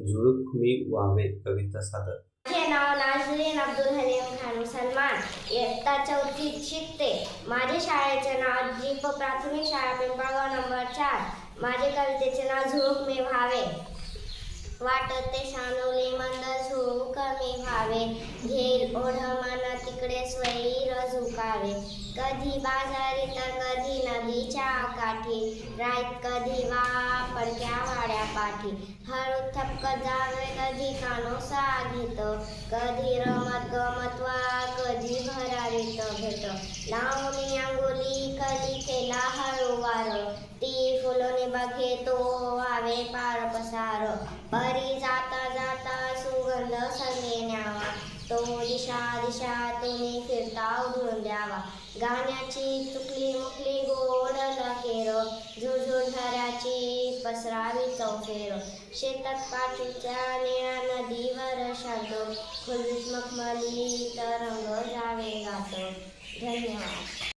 झुळूक मी व्हावे कविता सादर. माझे नाव नाझरीन अब्दुल हलीम खान मुसलमान इयत्ता चौथीत शिकते. माझे शाळेचे नाव जीप प्राथमिक शाळा पिंपळगाव नंबर चार. माझे कवितेचे नाव झुळूक मी व्हावे वाटत ते शानवले मंद झुळूक मी व्हावे घेईल ओढ मन तिकडे स्वैर झुकावे कधी बाजारी तर कधी नदीच्या काठी. राईत कधी वा पडक्या पाठी. हळू थपक जावे कधी कानोसा घेत कधी रमत गमत वा कधी भरारीत घेत लावणी अंगोली कधी केला हळूवार. ती फुलोने बघे तो वावे पार पसार परी जाता जाता सुगंध सगळे न्यावा. तो दिशा दिशा तुम्ही फिरता उधळून द्यावा. गाण्याची चुकली लकेर झुळझुळ पसरावी चौफेर. शेतात पाठीच्या निळ्या नदीवर शांत. खुलीत मखमली तरंग जावे गातो. धन्यवाद.